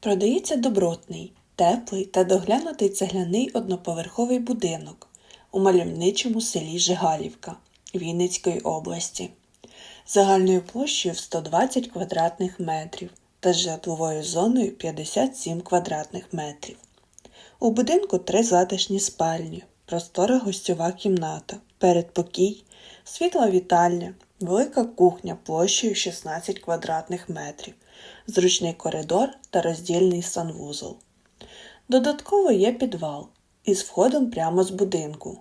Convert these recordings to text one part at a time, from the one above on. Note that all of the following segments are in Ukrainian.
Продається добротний, теплий та доглянутий цегляний одноповерховий будинок у мальовничому селі Жигалівка Вінницької області загальною площею в 120 квадратних метрів та з житловою зоною 57 квадратних метрів. У будинку три затишні спальні, простора гостьова кімната, передпокій, світла вітальня, велика кухня площею 16 квадратних метрів, зручний коридор та роздільний санвузол. Додатково є підвал із входом прямо з будинку,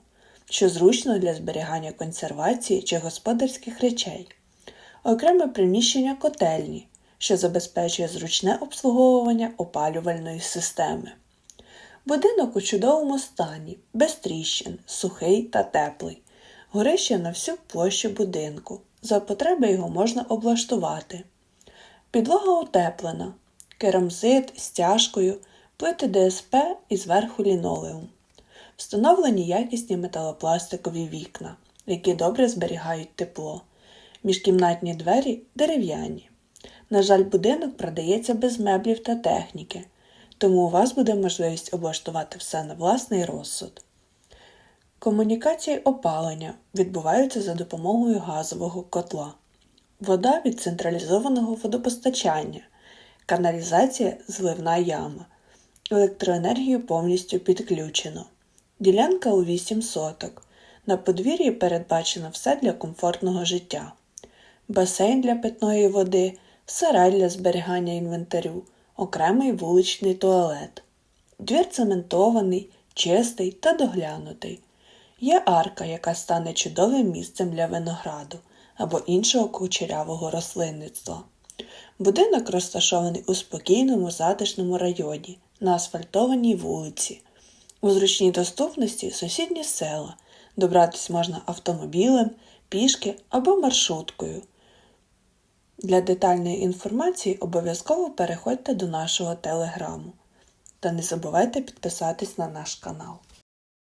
що зручно для зберігання консервації чи господарських речей. Окреме приміщення котельні, що забезпечує зручне обслуговування опалювальної системи. Будинок у чудовому стані, без тріщин, сухий та теплий. Горище на всю площу будинку. За потреби його можна облаштувати. Підлога утеплена, керамзит, стяжкою, плити ДСП і зверху лінолеум. Встановлені якісні металопластикові вікна, які добре зберігають тепло. Міжкімнатні двері дерев'яні. На жаль, будинок продається без меблів та техніки, тому у вас буде можливість облаштувати все на власний розсуд. Комунікації опалення відбуваються за допомогою газового котла, вода від централізованого водопостачання, каналізація зливна яма, електроенергію повністю підключено. Ділянка у 8 соток. На подвір'ї передбачено все для комфортного життя: басейн для питної води, сарай для зберігання інвентарю, окремий вуличний туалет. Двір цементований, чистий та доглянутий. Є арка, яка стане чудовим місцем для винограду або іншого кучерявого рослинництва. Будинок розташований у спокійному затишному районі на асфальтованій вулиці. У зручній доступності сусідні села. Добратись можна автомобілем, пішки або маршруткою. Для детальної інформації обов'язково переходьте до нашого телеграму та не забувайте підписатись на наш канал.